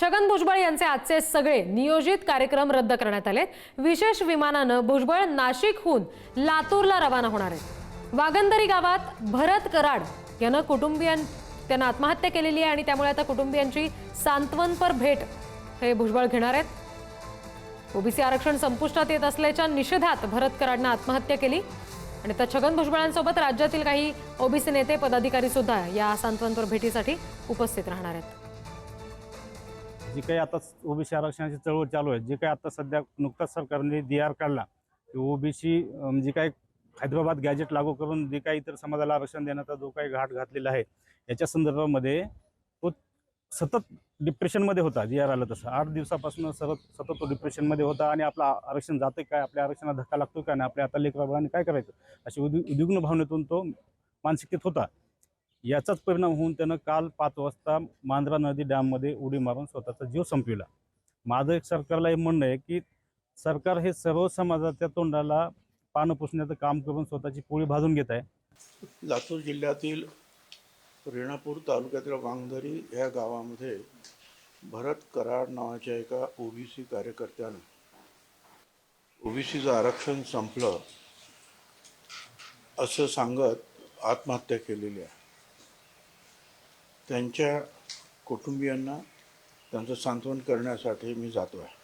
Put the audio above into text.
छगन भुजबळ यांचे आजचे सगळे नियोजित कार्यक्रम रद्द करण्यात आले विशेष विमानानं भुजबळ नाशिकहून लातूरला रवाना होणार आहेत. वागंदरी गावात भरत कराड यानं कुटुंबियां त्यानं आत्महत्या केलेली आहे आणि त्यामुळे आता कुटुंबियांची सांत्वनपर भेट हे भुजबळ घेणार आहेत. ओबीसी आरक्षण संपुष्टात येत असल्याच्या निषेधात भरत कराडनं आत्महत्या केली आणि त्या छगन भुजबळांसोबत राज्यातील काही ओबीसी नेते पदाधिकारी सुद्धा या सांत्वनपर भेटीसाठी उपस्थित राहणार आहेत. जी काही आता ओबीसी आरक्षणाची चळवळ चालू आहे जे काही आता सध्या नुकताच सरकारने डी आर काढला की ओबीसी जी काही हैदराबाद गॅजेट लागू करून जे काही इतर समाजाला आरक्षण देण्याचा जो काही घाट घातलेला आहे याच्या संदर्भामध्ये तो सतत डिप्रेशनमध्ये होता जी आर आलं तसं. आठ दिवसापासून सतत सतत तो डिप्रेशनमध्ये होता आणि आपला आरक्षण जाते काय आपल्या आरक्षणाला धक्का लागतो का आणि आपल्या आता लेकराबाळांनी काय करायचं अशी उद्वि उद्विग्न भावनेतून तो मानसिकतेत होता. याचाच परिणाम होऊन त्यानं काल पाच वाजता मांजरा नदी डॅममध्ये उडी मारून स्वतःचा जीव संपविला. माझं एक सरकारला हे म्हणणं आहे की सरकार हे सर्व समाजाच्या तोंडाला पानं पुसण्याचं काम करून स्वतःची पोळी भाजून घेत आहे. लातूर जिल्ह्यातील रेणापूर तालुक्यातील वांगधरी या गावामध्ये भरत कराड नावाच्या एका ओबीसी कार्यकर्त्यानं ओबीसीचं आरक्षण संपलं असं सांगत आत्महत्या केलेली आहे. त्यांच्या कुटुंबियांना त्यांचं सांत्वन करण्यासाठी मी जातो आहे